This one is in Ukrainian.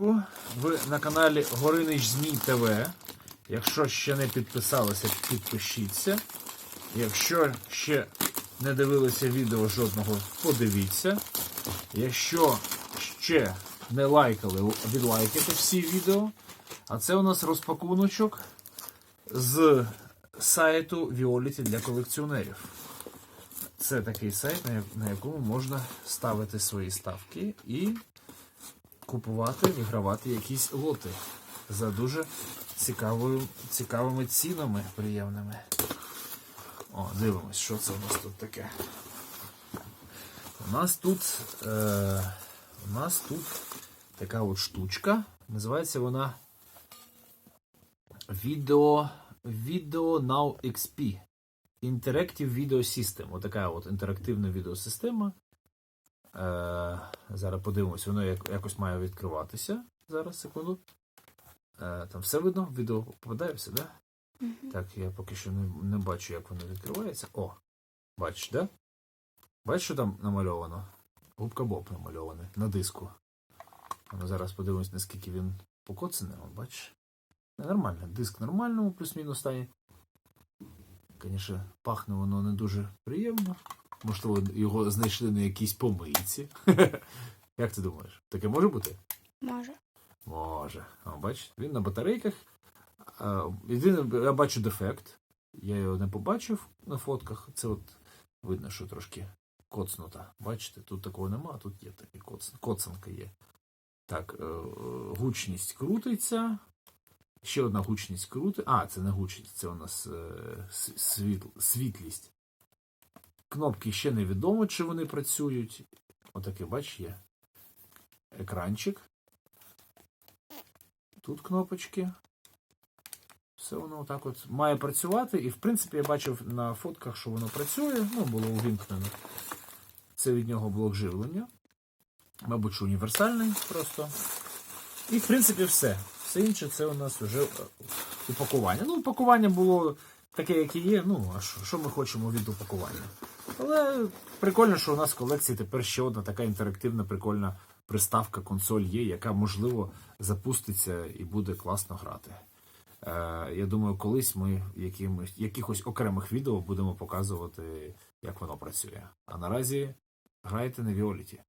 Вітанечку. Ви на каналі Горинич Змій ТВ. Якщо ще не підписалися, підпишіться. Якщо ще не дивилися відео жодного, подивіться. Якщо ще не лайкали, відлайкайте всі відео. А це у нас розпакуночок з сайту Violet для колекціонерів. Це такий сайт, на якому можна ставити свої ставки і купувати, вигравати якісь лоти за дуже цікавою, цікавими цінами приємними. О, дивимось, що це у нас тут таке. У нас тут, е, у нас тут така от штучка. Називається вона Video, Video Now XP. Interactive Video System. Отака от інтерактивна відеосистема. Е, зараз подивимось, воно як, якось має відкриватися. Зараз, секунду. Е, там все видно? Відео попадає все, да? Так, я поки що не, не бачу, як воно відкривається. О, бачиш, да? Бачиш, що там намальовано? Губка Боб намальований на диску. Ну, зараз подивимось, наскільки він покоцаний. Бачиш? Нормально, диск в нормальному, плюс-мінус стані. Звісно, пахне воно не дуже приємно. Можливо, його знайшли на якійсь помийці. Як ти думаєш? Таке може бути? Може. Може. О, бачиш, він на батарейках. А, Єдине, я бачу дефект. Я його не побачив на фотках. Це от видно, що трошки коцнута. Бачите, тут такого нема, а тут є коц... коцанка є. Так, е, гучність крутиться. Ще одна гучність крутить. А, це не гучність, це у нас е, світл... світлість. Кнопки ще невідомо, чи вони працюють. Отаке, бач, є. Екранчик. Тут кнопочки. Все воно отак от має працювати. І в принципі я бачив на фотках, що воно працює. Ну, було увімкнено. Це від нього блок живлення. Мабуть, універсальний просто. І в принципі все. Все інше це у нас вже е, упакування. Ну, упакування було таке, яке є. Ну, а що ми хочемо від упакування? Але прикольно, що у нас в колекції тепер ще одна така інтерактивна, прикольна приставка, консоль є, яка, можливо, запуститься і буде класно грати. Е, я думаю, колись ми якимось, якихось окремих відео будемо показувати, як воно працює. А наразі грайте на Віоліті.